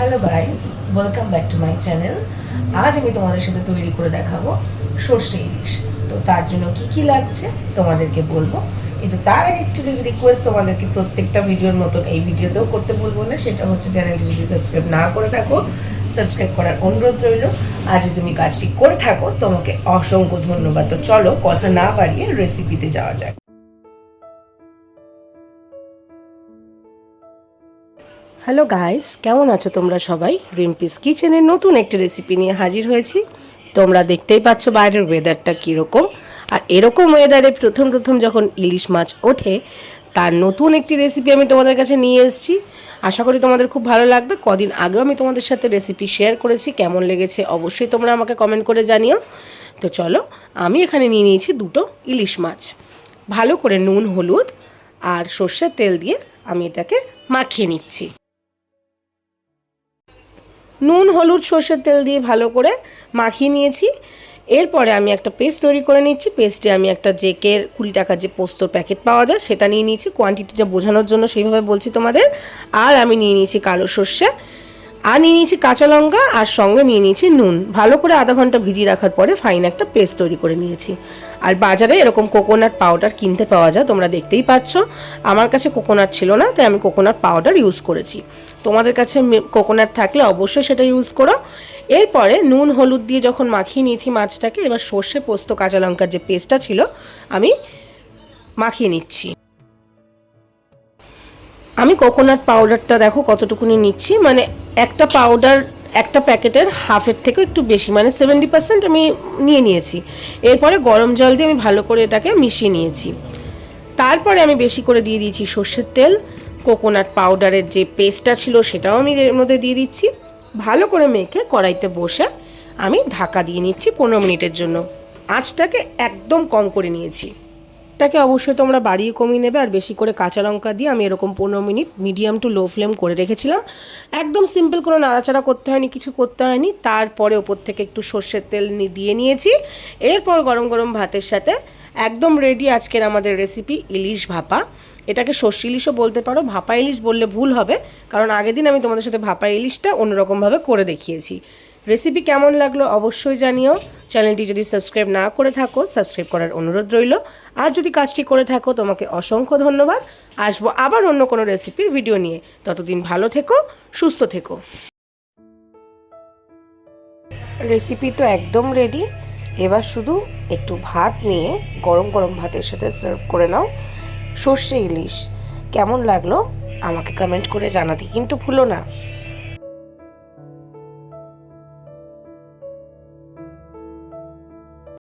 Hello guys welcome back to my channel আজ আমি তোমাদের সাথে তৈরি করে দেখাবো সর্ষে ইলিশ। তো তার জন্য কি কি লাগছে তোমাদেরকে বলব। কিন্তু তার আগে একটু রিকোয়েস্ট তোমাদেরকে প্রত্যেকটা ভিডিওর মতন এই ভিডিওতেও করতে বলব না, সেটা হচ্ছে চ্যানেলটি যদি সাবস্ক্রাইব না করে থাকো সাবস্ক্রাইব করার অনুরোধ রইল। আর যদি তুমি কাজটি করে থাকো, তোমাকে অসংখ্য ধন্যবাদ। তো চলো কথা না বাড়িয়ে রেসিপিতে যাওয়া যাক। হ্যালো গাইস কেমন আছো তোমরা সবাই? রিম্পিস কিচেনের নতুন একটি রেসিপি নিয়ে হাজির হয়েছি। তোমরা দেখতেই পাচ্ছ বাইরের ওয়েদারটা কীরকম। আর এরকম ওয়েদারে প্রথম প্রথম যখন ইলিশ মাছ ওঠে, তার নতুন একটি রেসিপি আমি তোমাদের কাছে নিয়ে এসেছি। আশা করি তোমাদের খুব ভালো লাগবে। কদিন আগেও আমি তোমাদের সাথে রেসিপি শেয়ার করেছি। কেমন লেগেছে অবশ্যই তোমরা আমাকে কমেন্ট করে জানিও। তো চলো, আমি এখানে নিয়ে নিয়েছি দুটো ইলিশ মাছ। ভালো করে নুন, হলুদ আর সর্ষের তেল দিয়ে আমি এটাকে মাখিয়ে নিচ্ছি। নুন, হলুদ, সর্ষের তেল দিয়ে ভালো করে মাখিয়ে নিয়েছি। এরপরে আমি একটা পেস্ট তৈরি করে নিচ্ছি। পেস্টে আমি একটা জেকের কুড়ি টাকার যে পোস্তর প্যাকেট পাওয়া যায়, সেটা নিয়ে নিয়েছি। কোয়ান্টিটিটা বোঝানোর জন্য সেইভাবে বলছি তোমাদের। আর আমি নিয়ে নিয়েছি কালো সর্ষে। আর নিয়ে নিয়েছি কাঁচা লঙ্কা আর সঙ্গে নিয়ে নিয়েছি নুন। ভালো করে আধা ঘণ্টা ভিজিয়ে রাখার পরে ফাইন একটা পেস্ট তৈরি করে নিয়েছি। আর বাজারে এরকম কোকোনাট পাউডার কিনতে পাওয়া যায়, তোমরা দেখতেই পাচ্ছ। আমার কাছে কোকোনাট ছিল না, তাই আমি কোকোনাট পাউডার ইউজ করেছি। তোমাদের কাছে কোকোনাট থাকলে অবশ্যই সেটা ইউজ করো। এরপরে নুন, হলুদ দিয়ে যখন মাখিয়ে নিয়েছি মাছটাকে, এবার সর্ষে পোস্ত কাঁচা লঙ্কার যে পেস্টটা ছিল, আমি মাখিয়ে নিচ্ছি। আমি কোকোনাট পাউডারটা দেখো কতটুকুনি নিচ্ছি। মানে একটা পাউডার একটা প্যাকেটের হাফের থেকেও একটু বেশি। মানে সেভেন্টি পার্সেন্ট আমি নিয়ে নিয়েছি। এরপরে গরম জল দিয়ে আমি ভালো করে এটাকে মিশিয়ে নিয়েছি। তারপরে আমি বেশি করে দিয়ে দিয়েছি সর্ষের তেল। কোকোনাট পাউডারের যে পেস্টটা ছিল সেটাও আমি এর মধ্যে দিয়ে দিচ্ছি। ভালো করে মেখে কড়াইতে বসে আমি ঢাকা দিয়ে নিচ্ছি পনেরো মিনিটের জন্য। আঁচটাকে একদম কম করে নিয়েছি। এটাকে অবশ্যই তোমরা বাড়িয়ে কমিয়ে নেবে, আর বেশি করে কাঁচা লঙ্কা দিয়ে আমি এরকম পনেরো minute medium to low flame করে রেখেছিলাম। একদম সিম্পল কোনো নাড়াচাড়া করতে হয়নি, কিছু করতে হয়নি। তারপরে ওপর থেকে একটু সর্ষের তেল দিয়ে নিয়েছি। এরপর গরম গরম ভাতের সাথে একদম রেডি আজকের আমাদের রেসিপি ইলিশ ভাপা। এটাকে সর্ষে ইলিশও বলতে পারো, ভাপা ইলিশ বললে ভুল হবে, কারণ আগের দিন আমি তোমাদের সাথে ভাপা ইলিশটা অন্যরকমভাবে করে দেখিয়েছি। রেসিপি কেমন লাগল অবশ্যই জানিও। চ্যানেলটি যদি সাবস্ক্রাইব না করে থাকো সাবস্ক্রাইব করার অনুরোধ রইল। আর যদি কাজটি করে থাকো, তোমাকে অসংখ্য ধন্যবাদ। আসব আবার অন্য কোনো রেসিপির ভিডিও নিয়ে। ততদিন ভালো থেকো, সুস্থ থেকো। রেসিপি তো একদম রেডি এবার শুধু একটু ভাত নিয়ে গরম গরম ভাতের সাথে সার্ভ করে নাও। সর্ষে ইলিশ। কেমন লাগল আমাকে কমেন্ট করে জানাতে। কিন্তু ভুলো না।